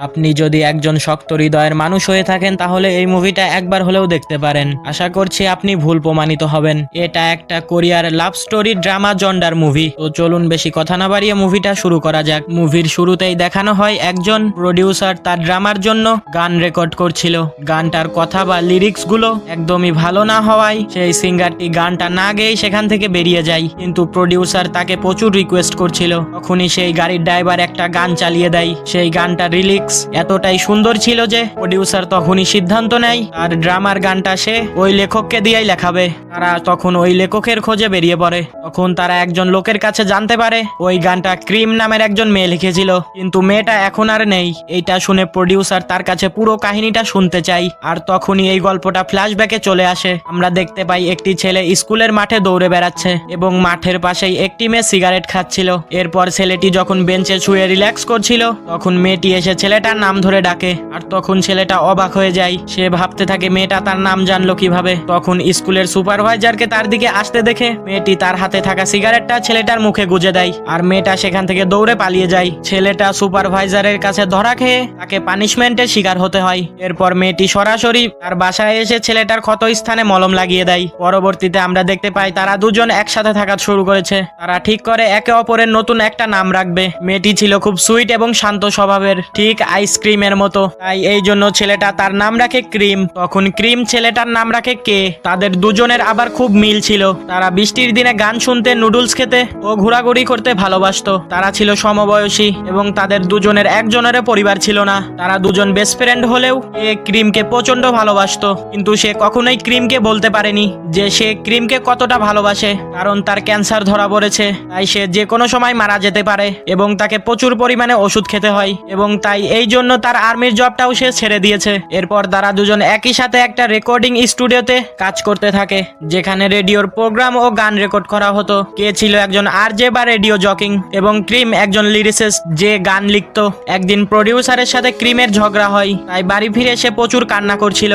আপনি যদি একজন শক্ত হৃদয়ের মানুষ হয়ে থাকেন, তাহলে এই মুভিটা একবার হলেও দেখতে পারেন। আশা করছি আপনি ভুল প্রমাণিত হবেন। এটা একটা কোরিয়ার লাভ স্টোরি ড্রামা জন্ডার মুভি। তো চলুন বেশি কথা না বাড়িয়ে মুভিটা শুরু করা যাক। মুভির শুরুতেই দেখানো হয় একজন প্রডিউসার তার ড্রামার জন্য গান রেকর্ড করছিল। গানটার কথা বা লিরিক্সগুলো একদমই ভালো না হওয়ায় সেই সিঙ্গারটি গানটা না গেয়েই সেখান থেকে বেরিয়ে যায়। কিন্তু প্রডিউসার তাকে প্রচুর রিকোয়েস্ট করছিল। তখনই সেই গাড়ির ড্রাইভার একটা গান চালিয়ে দেয়। সেই গানটার রিলিক্স এতটাই সুন্দর ছিল যে প্রডিউসার তখনই সিদ্ধান্ত নেয়, আর ড্রামার গানটা সে ওই লেখককে দিয়েই লেখাবে। তারা তখন ওই লেখকের খোঁজে বেরিয়ে পড়ে। তখন তারা একজন লোকের কাছে জানতে পারে, ওই গানটা ক্রিম নামের একজন মেয়ে লিখেছিল। কিন্তু মেয়েটা এখন আর নেই। এইটা শুনে প্রডিউসার তার কাছে পুরো কাহিনীটা শুনতে চাই আর তখনই এই গল্পটা ফ্ল্যাশব্যাকে চলে আসে। আমরা দেখতে পাই একটি ছেলে স্কুলের মাঠে দৌড়ে বেড়াচ্ছে, এবং মাঠের পাশেই একটি মেয়ে সিগারেট খাচ্ছিল। এরপর ছেলেটি যখন বেঞ্চে শুয়ে রিল্যাক্স করছিল, তখন মেয়েটি এসে ছেলেটার নাম ধরে ডাকে। আর তখন ছেলেটা অবাক হয়ে যায়। সে ভাবতে থাকে, মেয়েটা তার নাম জানলো কীভাবে? তখন স্কুলের সুপারভাইজারকে তার দিকে আসতে দেখে মেয়েটি তার হাতে থাকা সিগারেটটা ছেলেটার মুখে গুজে দেয়। আর মেয়েটা সেখান থেকে দৌড়ে পালিয়ে যায়। ছেলেটা সুপারভাইজারের কাছে ধরা খেয়ে তাকে পানিশমেন্টের শিকার হতে হয়। এরপর মেয়েটি সরাসরি তার বাসায় এসে ছেলেটার ক্ষত স্থানে মলম লাগিয়ে দেয়। পরবর্তীতে আমরা দেখতে পাই, তারা দুজন একসাথে থাকা শুরু করেছে। তারা ঠিক করে একে অপরের নতুন একটা নাম রাখবে। মেয়েটি ছিল খুব সুইট এবং শান্ত স্বভাবের। ঠিক আইসক্রিমের মতো। তাই এই জন্য ছেলেটা তার নাম রাখে ক্রিম। তখন ক্রিম ছেলেটার নাম রাখে কে? তাদের দুজনের আবার খুব মিল ছিল। তারা বৃষ্টির দিনে গান শুনতে, নুডলস খেতে ও ঘোরাঘুরি করতে ভালোবাসতো। তারা ছিল সমবয়সী এবং তাদের দুজনের একজনের পরিবার ছিল না। তারা দুজন বেস্ট ফ্রেন্ড হলেও এ ক্রিমকে প্রচণ্ড ভালোবাসতো। কিন্তু সে কখনোই ক্রিমকে বলতে পারেনি যে সে ক্রিমকে কতটা ভালোবাসে, কারণ তার ক্যান্সার ধরা পড়েছে। তাই সে যে কোনো সময় মারা যেতে পারে এবং তাকে প্রচুর পরিমাণে ওষুধ খেতে হয় এবং তাই এই জন্য তার আর্মির জবটাও সে ছেড়ে দিয়েছে। এরপর তারা দুজন একই সাথে একটা রেকর্ডিং স্টুডিওতে কাজ করতে থাকে, যেখানে রেডিওর প্রোগ্রাম ও গান রেকর্ড করা হতো। কে ছিল একজন আরজে বা রেডিও জকিং এবং ক্রিম একজন লিরিসিস্ট, যে গান লিখতো। একদিন প্রডিউসারের সাথে ক্রিমের ঝগড়া হয়, তাই বাড়ি ফিরে সে প্রচুর কান্না করছিল।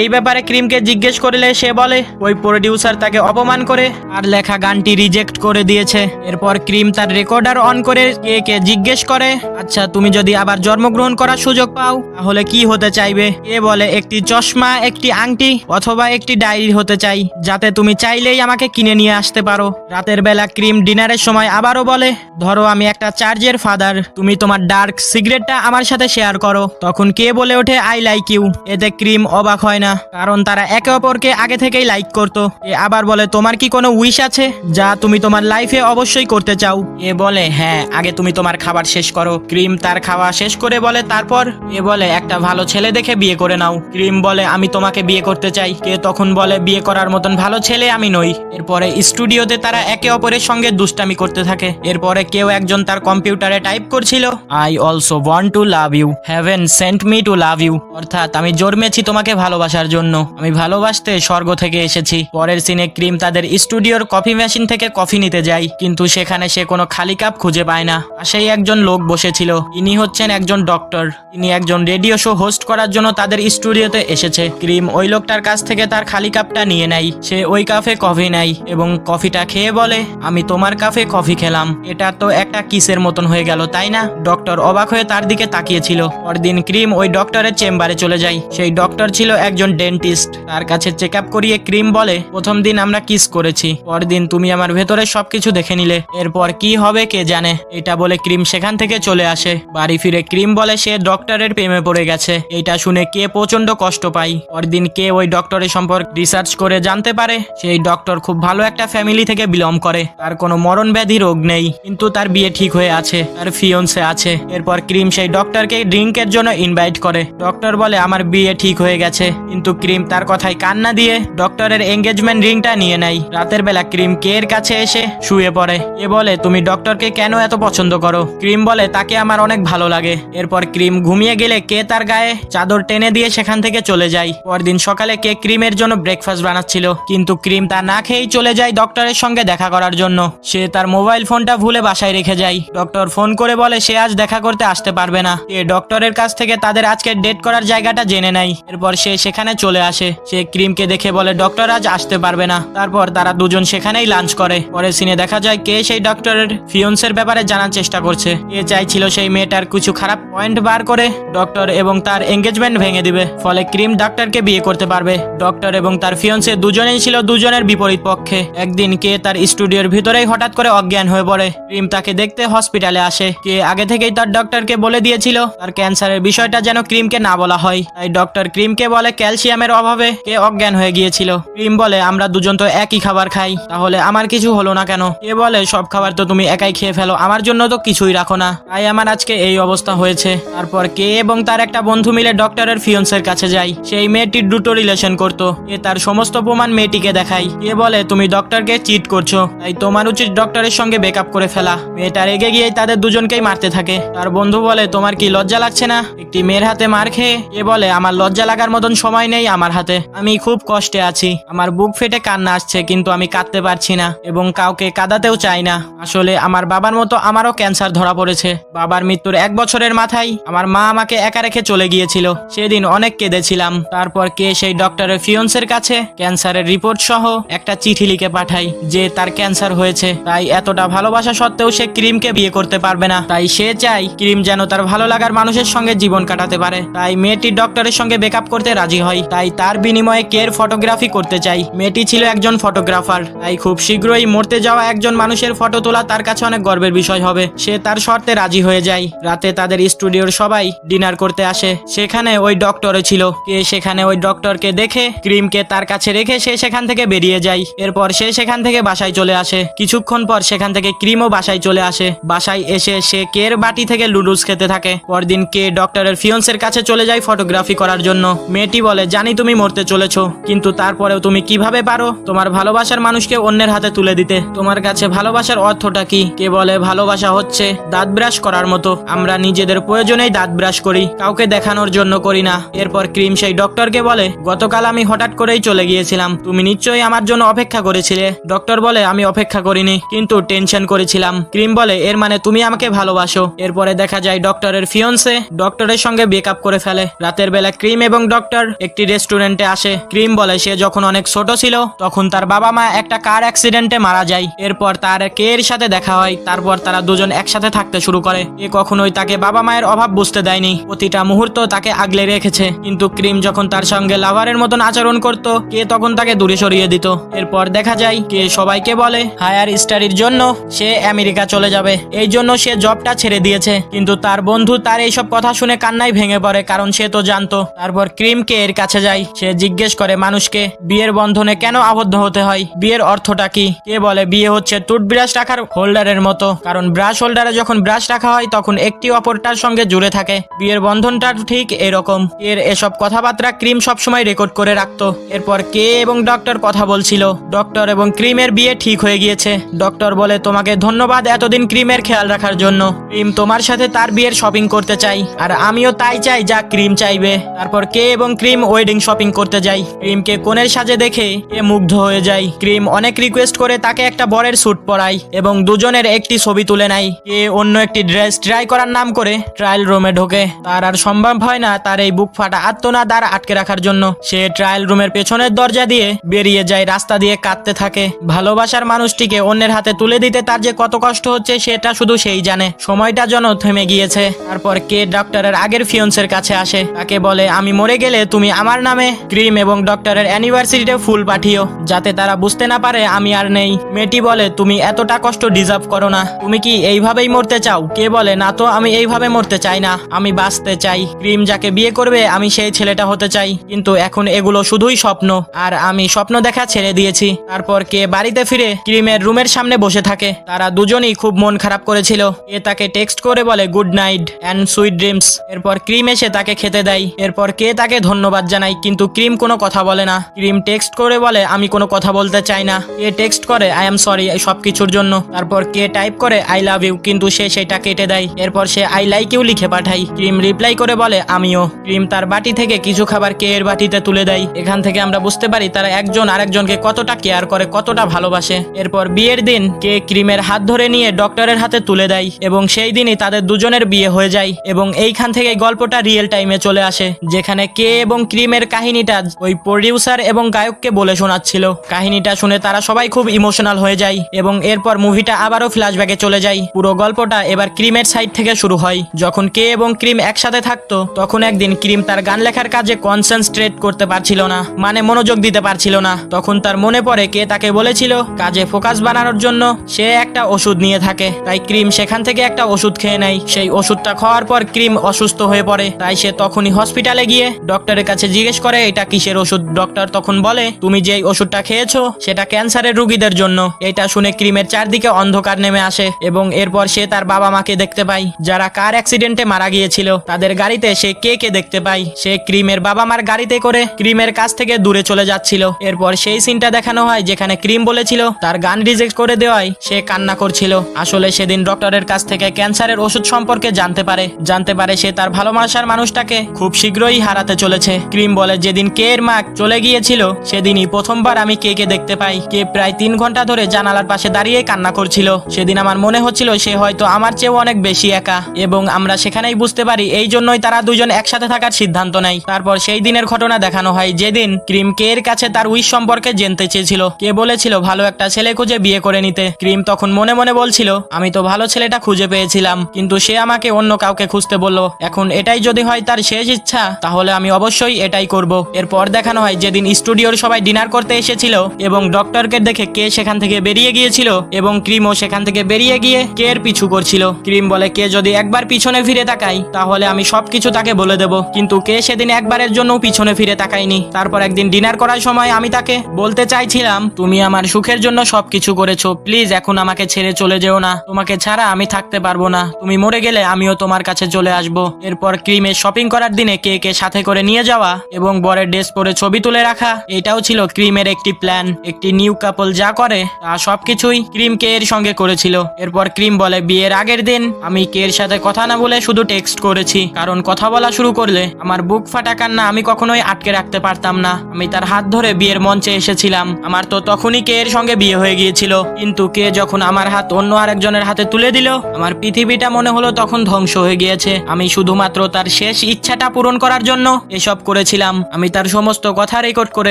এই ব্যাপারে ক্রিমকে জিজ্ঞেস করলে সে বলে, ওই প্রডিউসার তাকে অপমান করে আর লেখা গানটি রিজেক্ট করে দিয়েছে। এরপর ক্রিম তার রেকর্ডার অন করে কে কে জিজ্ঞেস করে আচ্ছা তুমি যদি আবার জন্মগ্রহণ করার সুযোগ পাও, তাহলে কি হতে চাইবে? কে বলে একটি চশমা, একটি আংটি, অথবা একটি ডায়েরি হতে চাই, যাতে তুমি চাইলেই আমাকে কিনে নিয়ে আসতে পারো। রাতের বেলা ক্রিম ডিনারের সময় আবারও বলে, ধরো আমি একটা চার্জের ফাদার, তুমি তোমার ডার্ক সিগারেটটা আমার সাথে শেয়ার করো। তখন কে বলে ওঠে, আই লাইক ইউ। এতে ক্রিম অবাক হয় না, কারণ তারা একে অপরকে আগে থেকেই লাইক করতো। এ আবার বলে, তোমার কি কোনো উইশ আছে, যা তুমি তোমার লাইফে অবশ্যই করতে চাও? এ বলে হ্যাঁ আগে তুমি তোমার খাবার শেষ করো। ক্রিম তার খাওয়া শেষ করে বলে, তারপর? এ বলে, একটা ভালো ছেলে দেখে বিয়ে করে নাও। ক্রিম বলে, আমি তোমাকে বিয়ে করতে চাই। কে তখন বলে, বিয়ে করার মতন ভালো ছেলে আমি নই। এরপরে স্টুডিওতে তারা একে অপরের সঙ্গে দুষ্টামি করতে থাকে। এরপরে কেউ একজন তার কম্পিউটারে টাইপ করছিল I also want to love you heaven sent me to love you অর্থাৎ আমি জন্মেছি তোমাকে ভালোবাসার জন্য। আমি ভালোবাসতে স্বর্গ থেকে এসেছি। পরের সিনে ক্রিম তাদের স্টুডিওর কফি মেশিন থেকে কফি নিতে যায়, কিন্তু সেখানে সে কোনো খালি কাপ খুঁজে পায় না। পাশেই একজন লোক বসেছিল। ইনি হচ্ছেন একজন ডক্টর। তিনি একজন রেডিও শো হোস্ট করার জন্য তাদের স্টুডিওতে এসেছে। ক্রিম ওই লোকটার কাছ থেকে তার খালি কাপটা নিয়ে নেয়। সে ওই কাফে কফি নেয় এবং কফিটা খেয়ে বলে, আমি তোমার কাফে কফি খেলাম। এটা তো একটা কিসের মতন হয়ে গেল, তাই না? ডক্টর অবাক হয়ে তার দিকে তাকিয়েছিল। পরদিন ক্রিম ওই ডক্টরের চেম্বারে চলে যায়। সেই ডক্টর ছিল একজন ডেন্টিস্ট। তার কাছে চেক আপ করিয়ে ক্রিম বলে, প্রথম দিন আমরা কিস করেছি। পরদিন তুমি আমার ভেতরে সবকিছু দেখে নিলে। এরপর কি হবে কে জানে? এটা বলে ক্রিম সেখান থেকে চলে আসে। বাড়ি ফিরে ক্রিম বলে সে ডক্টরের প্রেমে পড়ে গেছে। এটা শুনে কে প্রচণ্ড কষ্ট পায়। পরদিন কে ওই ডক্টরের সম্পর্কে রিসার্চ করে জানতে পারে, সেই ডক্টর খুব ভালো একটা ফ্যামিলি থেকে বিলং করে। তার কোনো মরণ ব্যাধি রোগ নেই, কিন্তু তার বিয়ে ঠিক হয়ে আছে, তার ফিয়ন্সে আছে। এরপর ক্রিম সেই ডক্টরকে ড্রিঙ্কের জন্য ইনভাইট করে। ডক্টর বলে, আমার বিয়ে ঠিক হয়ে গেছে। কিন্তু ক্রিম তার কথায় কান্না দিয়ে ডক্টরের এঙ্গেজমেন্ট রিংটা নিয়ে নেয়। রাতের বেলা ক্রিম কে এর কাছে এসে শুয়ে পড়ে। এ বলে, তুমি ডক্টরকে কেন এত পছন্দ করো? ক্রিম বলে, তাকে আমার অনেক ভালো লাগে। এরপর ক্রিম ঘুমিয়ে গেলে কে তার গায়ে চাদর টেনে দিয়ে সেখান থেকে চলে যায়। পরদিন সকালে কে ক্রিমের জন্য ব্রেকফাস্ট বানাচ্ছিল, কিন্তু ক্রিম তা না খেয়েই চলে যায় ডক্টরের সঙ্গে দেখা করার জন্য। সে তার মোবাইল ফোনটা ভুলে বাসায় রেখে যায়। ডক্টর ফোন করে বলে, সে আজ দেখা করতে আসতে পারবে না। এ ডক্টরের কাছ থেকে তাদের আজকে ডেট করার জায়গাটা জেনে নেয়। এরপর সে সেখানে চলে আসে। সে ক্রিমকে দেখে বলে ডক্টর আজ আসতে পারবে না। তারপর তারা দুজন সেখানেই লাঞ্চ করে। পরে সিনে দেখা যায় কে সেই ডক্টরের ফিয়ন্সের ব্যাপারে জানার চেষ্টা করছে। এ চাইছিল সেই মেয়েটার কিছু খারাপ পয়েন্ট বার করে ডক্টর এবং তার এঙ্গেজমেন্ট ভেঙে দিবে, ফলে ক্রিম ডাক্তারকে বিয়ে করতে পারবে। ডক্টর এবং তার ফিয়ন্সে দুজনেই ছিল দুজনের বিপরীত পক্ষে। একদিন কে তার স্টুডিওর ভিতরেই হঠাৎ করে অজ্ঞান হয়ে পড়ে। ক্রিম তাকে দেখতে হসপিটালে আসে। কে আগে থেকেই তার ডক্টরকে বলে দিয়েছিল, তার ক্যান্সারের বিষয়টা যেন ক্রিমকে না বলা হয়। তাই ডক্টর ক্রিমকে বলে ক্যালসিয়ামের অভাবে কে অজ্ঞান হয়ে গিয়েছিল। ক্রিম বলে, আমরা দুজন তো একই খাবার খাই, তাহলে আমার কিছু হলো না কেন? কে বলে, সব খাবার তো তুমি একাই খেয়ে ফেলো, আমার জন্য তো কিছুই রাখো না। তাই আমার আজকে এই অবস্থা হয়েছে। তারপর কে এবং তার একটা বন্ধু মিলে ডক্টরের ফিয়ন্সের কাছে যায় সেই মেয়েটির দুটো রিলেশন করতো। এ তার সমস্ত প্রমাণ মেয়েটিকে দেখায়। কে বলে, তুমি ডক্টরকে চিট করছ। তাই তোমার উচিত ডক্টরের সঙ্গে বেকআপ করে ফেলা। মেয়েটা রেগে গিয়ে তাদের দুজনকেই মারতে থাকে। তার বন্ধু বলে, তোমার কি লজ্জা লাগছে না? একটি মেয়ের হাতে মার খেয়ে এ বলে, আমার লজ্জা লাগার মতন সময় নেই আমার হাতে। আমি খুব কষ্টে আছি। আমার বুক ফেটে কান্না আসছে, কিন্তু আমি কাঁদতে পারছি না এবং কাউকে কাঁদাতেও চাই না। আসলে আমার বাবার মতো আমারও ক্যান্সার ধরা পড়েছে। বাবার মৃত্যুর এক বছরের মাথায় আমার মা আমাকে একা রেখে চলে গিয়েছিল। সেদিন অনেক কেঁদেছিলাম। তারপর কে সেই ডক্টরের ফিয়ন্সের কাছে ক্যান্সারের রিপোর্ট সহ একটা চিঠি লিখে পাঠাই যে তার ক্যান্সার হয়েছে। তাই এতটা ভালোবাসা সত্ত্বেও সে ক্রিমকে বিয়ে করতে পারবে না। তাই সে চাই ক্রিম যেন তার ভালো লাগার মানুষের সঙ্গে জীবন কাটাতে পারে। তাই মেয়েটি ডক্টরের সঙ্গে বেকআপ করতে রাজি হয়। তাই তার বিনিময়ে কের ফটোগ্রাফি করতে চাই। মেয়েটি ছিল একজন ফটোগ্রাফার তাই খুব শীঘ্রই মরতে যাওয়া একজন মানুষের ফটো তোলা তার কাছে অনেক গর্বের বিষয় হবে। সে তার শর্তে রাজি হয়ে যায়। রাতে তাদের স্টুডিওর সবাই ডিনার করতে আসে। সেখানে ওই ডক্টরও ছিল। কে সেখানে ওই ডক্টরকে দেখে, ক্রিমকে তার কাছে রেখে সে সেখান থেকে বেরিয়ে যায়। এরপর সে সেখান থেকে বাসায় চলে আসে। কিছুক্ষণ পর সেখান থেকে ক্রিমও বাসায় চলে আসে। বাসায় এসে সে কের বাটি থেকে লুডুস খেতে থাকে। পরদিন কে ডক্টরের ফিয়ন্সের কাছে চলে যায় ফটোগ্রাফি করার জন্য। মেয়েটি বলে, জানি তুমি মরতে চলেছো, কিন্তু তারপরেও তুমি কীভাবে পারো? তোমার ভালোবাসার মানুষকে অন্যের হাতে তুলে দিতে। তোমার কাছে ভালোবাসার অর্থটা কি? কে বলে, ভালোবাসা হচ্ছে দাঁত ব্রাশ করার মতো। আমরা নিজেদের প্রয়োজনেই দাঁত ব্রাশ করি, কাউকে দেখানোর জন্য করি না। এরপর ক্রিম সেই ডক্টরকে বলে, গতকাল আমি হঠাৎ করেই চলে গিয়েছিলাম। তুমি নিশ্চয়ই আমার জন্য অপেক্ষা করেছিলে। ডক্টর বলে, আমি অপেক্ষা করিনি, কিন্তু টেনশন করেছিলাম। ক্রিম বলে, এর মানে তুমি আমাকে ভালোবাসো। এরপরে দেখা যায় ডক্টরের ফিয়ন্সে ডক্টরের সঙ্গে ব্রেকআপ করে ফেলে। রাতের বেলা ক্রিম এবং ডক্টর একটি রেস্টুরেন্টে আসে। ক্রিম বলে, সে যখন অনেক ছোট ছিল, তখন তার বাবা মা একটা কার অ্যাক্সিডেন্টে মারা যায়। এরপর তার কে এর সাথে দেখা হয়। তারপর তারা দুজন একসাথে থাকতে শুরু করে। এ কখনোই তাকে বাবা মায়ের অভাব বুঝতে দেয়নি। প্রতিটা মুহূর্ত তাকে আগলে রেখেছে। কিন্তু ক্রিম যখন তার সঙ্গে লাভারের মতন আচরণ করত, কে তখন তাকে দূরে সরিয়ে দিত। এরপর দেখা যায়, কে সবাইকে বলে, হায়ার স্টাডির জন্য সে আমেরিকা চলে যাবে। এই জন্য সে জবটা ছেড়ে দিয়েছে। কিন্তু তার বন্ধু তার এইসব কথা শুনে কান্নাই ভেঙে পড়ে, কারণ সে তো জানতো। তারপর ক্রিম কে এর কাছে যায়। সে জিজ্ঞেস করে, মানুষকে, বিয়ের বন্ধনে কেন আবদ্ধ হতে হয়? বিয়ের অর্থটা কি? কে বলে, বিয়ে হচ্ছে টুথব্রাশ রাখার হোল্ডারের মতো। কারণ ব্রাশ হোল্ডারে যখন ব্রাশ রাখা হয়, তখন একটি অপরটার সঙ্গে জুড়ে থাকে। বিয়ের বন্ধনটা ঠিক এরকম। এর এসব কথাবার্তা ক্রিম সবসময় রেকর্ড করে রাখত। এরপর কে এবং ডক্টর কথা বলছিল। ডক্টর এবং ক্রিমের বিয়ে ঠিক হয়ে গিয়েছে। ডক্টর বলে, তোমাকে ধন্যবাদ এতদিন ক্রিমের খেয়াল রাখার জন্য। ক্রিম তোমার সাথে তার বিয়ের শপিং করতে চাই। আর আমিও তাই চাই যা ক্রিম চাইবে। তারপর কে এবং ক্রিম ওয়েডিং শপিং করতে যাই। ক্রিমকে কোণের সাজে দেখে এ মুগ্ধ হয়ে যায়। ক্রিম অনেক রিকোয়েস্ট করে তাকে একটা বরের স্যুট পরায় এবং দুজনের একটি ছবি তুলে নেয়। কে অন্য একটি ড্রেস ট্রাই করার নাম করে ট্রায়াল রুমে ঢোকে। তার আর সম্ভব হয় না তার এই বুক ফাটা আত্মনাদ আর আটকে রাখার জন্য। সে ট্রায়াল রুমের পেছনের দরজা দিয়ে বেরিয়ে যায়, রাস্তা দিয়ে কাঁদতে থাকে। ভালোবাসার মানুষটিকে অন্যের হাতে তুলে দিতে তার যে কত কষ্ট হচ্ছে, সেটা শুধু সেই জানে। সময়টা যেন থেমে গিয়েছে। তারপর কে ডক্টরের আগের ফিয়ন্সের কাছে আসে? তাকে বলে, আমি মরে গেলে তুমি আমার নামে ক্রিম এবং ডক্টরের অ্যানিভার্সারিতে ফুল পাঠিও। যাতে তারা বুঝতে না পারে আমি আর নেই। মেয়েটি বলে, তুমি এতটা কষ্ট ডিজার্ভ করো না। তুমি কি এইভাবেই মরতে চাও? কে বলে, না তো, আমি এইভাবে মরতে চাই না। আমি বাঁচতে চাই। ক্রিম যাকে বিয়ে করবে, আমি সেই ছেলেটা হতে চাই। কিন্তু এখন এগুলো শুধুই স্বপ্ন। আর আমি স্বপ্ন দেখা ছেড়ে দিয়েছি। তারপর কে বাড়িতে ফিরে ক্রিমের রুমের সামনে বসে থাকে। তারা দুজনই খুব মন খারাপ করেছিল। এ তাকে টেক্সট করে বলে, good night and sweet dreams এরপর ক্রিম এসে তাকে খেতে দেয়। এরপর কে তাকে ধন্যবাদ জানায়, কিন্তু ক্রিম কোনো কথা বলে না। ক্রিম টেক্সট করে বলে, আমি কোনো কথা বলতে চাই না। কে টেক্সট করে, আই এম সরি সব কিছুর জন্য। তারপর কে টাইপ করে, আই লাভ ইউ। কিন্তু সে সেটা কেটে দেয়। এরপর সে আই লাইক ইউ লিখে পাঠাই। ক্রিম রিপ্লাই করে বলে, আমিও। ক্রিম তার বাটি থেকে কিছু খাবার কে এর বাটিতে তুলে দেয়। এখান থেকে আমরা বুঝতে পারি তারা একজন আরেকজনকে কতটা কেয়ার করে, কতটা ভালোবাসে। এরপর বিয়ের দিন কে ক্রিমের হাত ধরে নিয়ে ডক্টরের হাতে তুলে দেয় এবং সেই দিনই তাদের দুজনের বিয়ে হয়ে যায় এবং এইখান থেকে গল্পটা রিয়েল টাইমে চলে আসে, যেখানে কে এবং ক্রিমের কাহিনীটা ওই প্রডিউসার এবং গায়ককে বলে শোনাচ্ছিল। কাহিনীটা শুনে তারা সবাই খুব ইমোশনাল হয়ে যায় এবং এরপর মুভিটা আবারও ফ্ল্যাশব্যাকে চলে যায়। পুরো গল্পটা এবার ক্রিমের সাইড থেকে শুরু হয়। যখন কে এবং ক্রিম একসাথে থাকতো, তখন একদিন ক্রিম তার গান লেখার কাজে কনসেন্ট্রেট করতে পারছিল না মানে মনোযোগ দিতে পারছিল না। তখন তার মনে পড়ে, কে তাকে বলেছিল কাজে ফোকাস বানানোর জন্য সে একটা ওষুধ নিয়ে থাকে। তাই ক্রিম সেখান থেকে একটা ওষুধ খেয়ে নেয়। সেই ওষুধটা খাওয়ার পর ক্রিম অসুস্থ হয়ে পড়ে। তাই সে তখনই হসপিটালে গিয়ে ডক্টরের কাছে জিজ্ঞেস করে, এটা কিসের ওষুধ? ডক্টর তখন বলে, তুমি যেই ওষুধটা খেয়েছো, সেটা ক্যান্সারের রোগীদের জন্য। এটা শুনে ক্রিমের চারদিকে অন্ধকার নেমে আসে এবং এরপর সে তার বাবা মাকে দেখতে পায়, যারা কার অ্যাক্সিডেন্টে মারা গিয়েছিল। তাদের গাড়িতে সে কে কে দেখতে পায়? সে ক্রিমের বাবা মার গাড়িতে করে ক্রিমের কাছ থেকে দূরে চলে যাচ্ছিল। এরপর সেই সিনটা দেখানো হয় যেখানে ক্রিম বলেছিল তার গান রিজেক্ট করে দেওয়ায় সে কান্না করছিল। আসলে সেদিন ডক্টরের কাছ থেকে ক্যান্সারের ওষুধ সম্পর্কে জানতে পারে। জানতে পারে সে তার ভালোবাসার মানুষটাকে খুব শীঘ্রই হারাতে চলেছে। ক্রিম বলে, যেদিন কে এর মা চলে গিয়েছিল, সেদিনই প্রথমবার আমি কে কে দেখতে পাই। কে প্রায় তিন ঘণ্টা ধরে জানালার পাশে দাঁড়িয়ে কান্না করছিল। সেদিন আমার মনে হচ্ছিল সে হয়তো আমার চেয়েও অনেক বেশি একা এবং আমরা সেখানেই বুঝতে পারি, এই জন্যই তারা দুজন একসাথে থাকার সিদ্ধান্ত নেয়। তারপর সেই দিনের ঘটনা দেখানো হয়, যেদিন ক্রিম কে এর কাছে তার উইশ সম্পর্কে জানতে চেয়েছিল। কে বলেছিল, ভালো একটা ছেলে খুঁজে বিয়ে করে নিতে। ক্রিম তখন মনে মনে বলছিল, আমি তো ভালো ছেলেটা খুঁজে পেয়েছিলাম, কিন্তু সে আমাকে অন্য কাউকে খুঁজতে বলল। এখন এটাই যদি হয় তার শেষ ইচ্ছা, তাহলে আমি অবশ্যই এটাই করব। এরপর দেখানো হয়, যেদিন স্টুডিওর সবাই ডিনার করতে এসেছিল এবং ডক্টরকে দেখে কে সেখান থেকে বেরিয়ে গিয়েছিল এবং ক্রিমও সেখান থেকে বেরিয়ে গিয়ে কে এর পিছু করছিল। ক্রিম বলে, কে যদি একবার পিছনে ফিরে তাকাই, তাহলে আমি সবকিছু তাকে বলে দেব। কিন্তু কে সেদিন একবারের জন্য পিছনে ফিরে তাকায়নি? তারপর একদিন ডিনার করার সময় আমি তাকে বলতে চাইছিলাম, তুমি আমার সুখের জন্য সবকিছু করেছ। প্লিজ, এখন আমাকে ছেড়ে চলে যেও না। তোমাকে ছাড়া আমি থাকতে পারব না। তুমি মরে গেলে আমিও তোমার কাছে চলে আসব। এরপর ক্রিমের শপিং করার দিনে কে কে সাথে করে নিয়ে যাওয়া এবং বরের ড্রেস পরে ছবি তুলে রাখা, এটাও ছিল ক্রিমের একটি প্ল্যান। একটি নিউ কাপল যা করে, তা সবকিছুই ক্রিম কে এর সঙ্গে করেছিল। এরপর ক্রিম বলে, বিয়ের আগের দিন আমি কে এর সাথে কথা না বলে শুধু টেক্সট করেছি। কারণ কথা বলা শুরু করলে আমার বুক ফাটা কান্না আমি কখনোই আটকে রাখতে পারতাম না। আমি তার হাত ধরে বিয়ের মঞ্চে এসেছিলাম। আমার তো তখনই কে এর সঙ্গে বিয়ে হয়ে গিয়েছিল। কিন্তু কে যখন আমার হাত অন্য আরেকজনের হাতে তুলে দিল, আমার পৃথিবীটা মনে হলো তখন ধ্বংস হয়ে গিয়েছে। আমি শুধুমাত্র তার শেষ ইচ্ছাটা পূরণ করার জন্য এসব করেছিলাম। আমি তার সমস্ত কথা রেকর্ড করে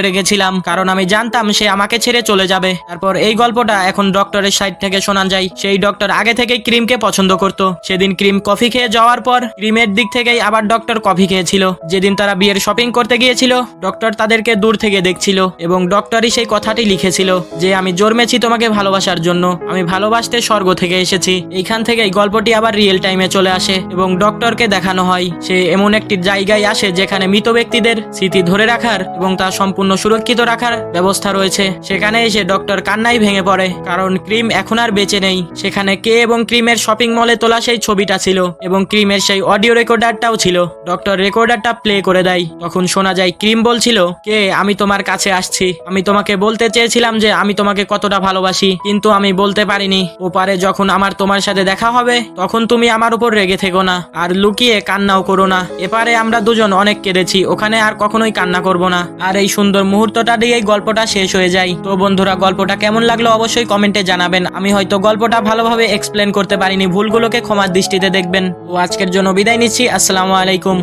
রেখেছিলাম। কারণ আমি জানতাম সে আমাকে ছেড়ে চলে যাবে। তারপর এই গল্পটা এখন ডক্টরের সাইড থেকে শোনা যায়। সেই ডক্টর আগে থেকেই ক্রিমকে পছন্দ করত। সেদিন ক্রিম কফি খেয়ে যাওয়ার পর ক্রিমের দিক থেকেই আবার ডক্টর কফি খেয়েছিল। যেদিন তারা বিয়ের শপিং করতে গিয়েছিল, ডক্টর তাদেরকে দূর থেকে দেখছিল এবং ডক্টরই সেই কথাটি লিখেছিল যে, আমি জন্মেছি তোমাকে ভালোবাসার জন্য। আমি ভালোবাসতে স্বর্গ থেকে এসেছি। এইখান থেকেই গল্পটি আবার রিয়েল টাইমে চলে আসে এবং ডক্টরকে দেখানো হয়। সে এমন একটি জায়গায় আসে যেখানে মৃত ব্যক্তিদের স্মৃতি ধরে রাখার এবং তা সম্পূর্ণ সুরক্ষিত রাখার ব্যবস্থা রয়েছে। সেখানে এসে ডক্টর কান্নাই ভেঙে পড়ে, কারণ ক্রিম এখন আর বেঁচে নেই। সেখানে কে এবং ক্রিমের শপিং মলে তোলা সেই ছবিটা ছিল এবং ক্রিমের সেই অডিও রেকর্ডারটাও ছিল। ডক্টর রেকর্ডারটা প্লে করে দেয়। তখন শোনা যায়, ক্রিম বলছিল, কে, আমি তোমার কাছে আসছি। আমি তোমাকে বলতে চেয়েছিলাম যে আমি তোমাকে কতটা ভালোবাসি, কিন্তু আমি বলতে পারিনি। ওপারে যখন আমার তোমার সাথে দেখা হবে, তখন তুমি আমার উপর রেগে থেকো না, আর লুকিয়ে কান্নাও করো না। এপারে আমরা দুজন অনেক কেঁদেছি, ওখানে আর কখনোই কান্না করব না। আর এই সুন্দর মুহূর্তটা দিয়েই গল্পটা শেষ হয়ে যায়। তো বন্ধুরা, গল্পটা কেমন লাগল অবশ্যই কমেন্টে জানাবেন। আমি হয়তো গল্পটা ভালোভাবে এক্সপ্লেন করতে পারিনি, ভুলগুলোকে ক্ষমার দৃষ্টিতে দেখবেন। ও আজকের জন্য বিদায় নিচ্ছি। আসসালামু আলাইকুম।